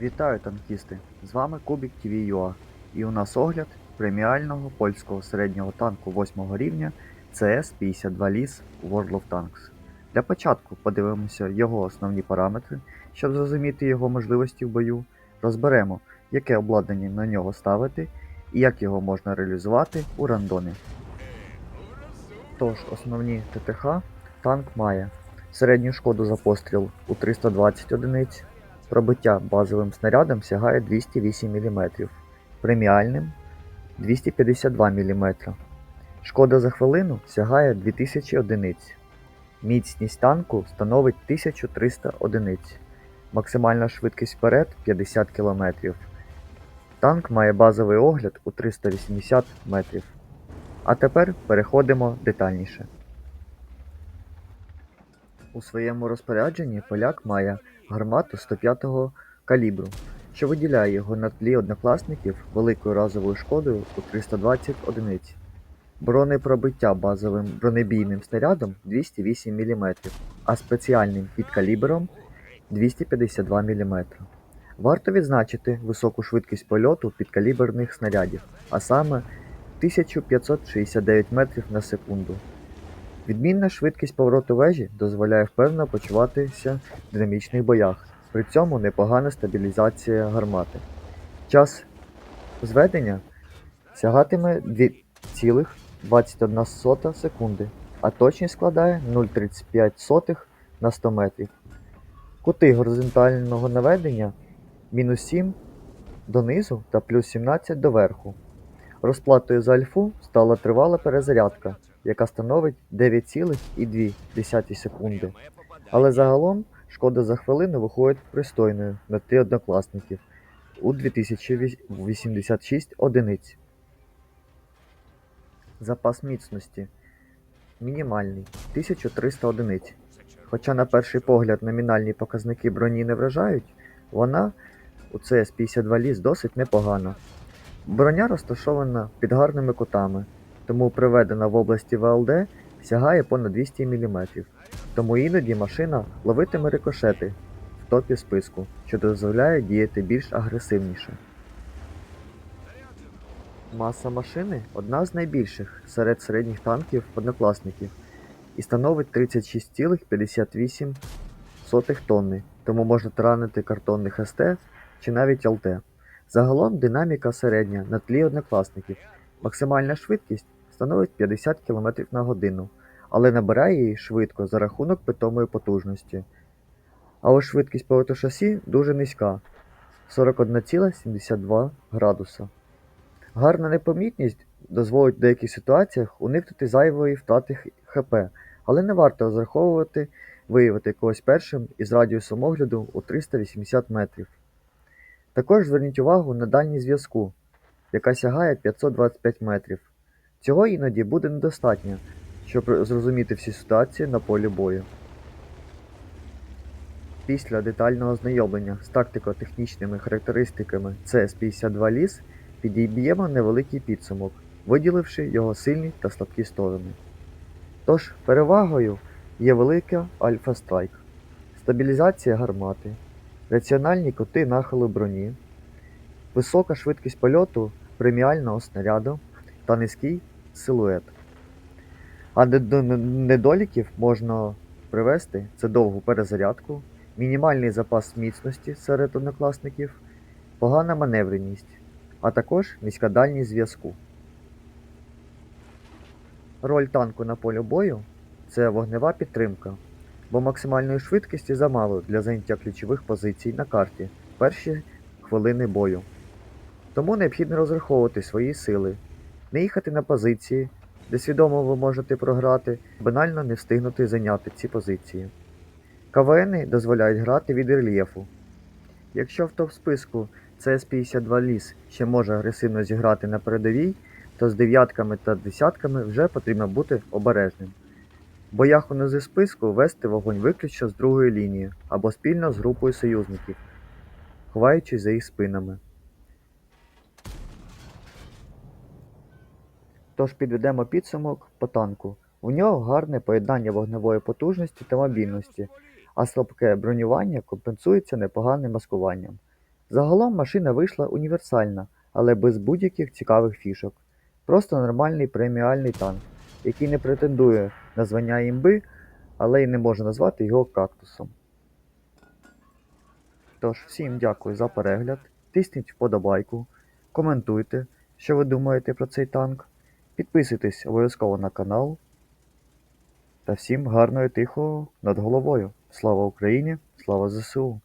Вітаю танкісти! З вами Кубік TV.ua і у нас огляд преміального польського середнього танку 8 рівня CS-52 LIS World of Tanks. Для початку подивимося його основні параметри, щоб зрозуміти його можливості в бою, розберемо, яке обладнання на нього ставити і як його можна реалізувати у рандомі. Тож, основні ТТХ танк має середню шкоду за постріл у 320 одиниць, Пробиття базовим снарядом сягає 208 мм, преміальним 252 мм. Шкода за хвилину сягає 2000 одиниць. Міцність танку становить 1300 одиниць. Максимальна швидкість вперед 50 км. Танк має базовий огляд у 380 метрів. А тепер переходимо детальніше. У своєму розпорядженні поляк має гармату 105-го калібру, що виділяє його на тлі однокласників великою разовою шкодою у 320 одиниць. Бронепробиття базовим бронебійним снарядом 208 мм, а спеціальним підкалібром 252 мм. Варто відзначити високу швидкість польоту підкаліберних снарядів, а саме 1569 метрів на секунду. Відмінна швидкість повороту вежі дозволяє впевнено почуватися в динамічних боях, при цьому непогана стабілізація гармати. Час зведення сягатиме 2,21 секунди, а точність складає 0,35 на 100 метрів. Кути горизонтального наведення мінус 7 донизу та плюс 17 доверху. Розплатою за альфу стала тривала перезарядка, яка становить 9,2 секунди. Але загалом шкода за хвилину виходить пристойною на 3 однокласників у 2086 одиниць. Запас міцності мінімальний 1300 одиниць. Хоча на перший погляд номінальні показники броні не вражають, вона у CS-52 ліс досить непогана. Броня розташована під гарними кутами, тому приведена в області ВЛД сягає понад 200 мм, тому іноді машина ловитиме рикошети в топі списку, що дозволяє діяти більш агресивніше. Маса машини одна з найбільших серед середніх танків однокласників і становить 36,58 тонни, тому можна таранити картонних СТ чи навіть ЛТ. Загалом динаміка середня на тлі однокласників. Максимальна швидкість становить 50 км на годину, але набирає її швидко за рахунок питомої потужності. А ось швидкість шасі дуже низька 41,72 градуса. Гарна непомітність дозволить в деяких ситуаціях уникнути зайвої втрати ХП, але не варто розраховувати виявити когось першим із радіусом огляду у 380 метрів. Також зверніть увагу на дальність зв'язку, яка сягає 525 метрів. Цього іноді буде недостатньо, щоб зрозуміти всі ситуації на полі бою. Після детального ознайомлення з тактико-технічними характеристиками CS-52 LIS підіб'ємо невеликий підсумок, виділивши його сильні та слабкі сторони. Тож, перевагою є велика Альфа Страйк, стабілізація гармати, раціональні кути нахилу броні, висока швидкість польоту преміального снаряду та низький силует. А до недоліків можна привести це довгу перезарядку, мінімальний запас міцності серед однокласників, погана маневреність, а також низька дальність зв'язку. Роль танку на полі бою це вогнева підтримка, бо максимальної швидкості замало для заняття ключових позицій на карті перші хвилини бою. Тому необхідно розраховувати свої сили, не їхати на позиції, де свідомо ви можете програти, банально не встигнути зайняти ці позиції. КВНи дозволяють грати від рельєфу. Якщо в топ-списку CS-52 ліс ще може агресивно зіграти на передовій, то з дев'ятками та десятками вже потрібно бути обережним. В боях у списку вести вогонь виключно з другої лінії або спільно з групою союзників, ховаючись за їх спинами. Тож підведемо підсумок по танку. У нього гарне поєднання вогневої потужності та мобільності, а слабке бронювання компенсується непоганим маскуванням. Загалом машина вийшла універсальна, але без будь-яких цікавих фішок. Просто нормальний преміальний танк, який не претендує на звання імби, але й не може назвати його кактусом. Тож, всім дякую за перегляд. Тисніть вподобайку, коментуйте, що ви думаєте про цей танк. Підписуйтесь обов'язково на канал. Та всім гарного і тихого над головою. Слава Україні! Слава ЗСУ!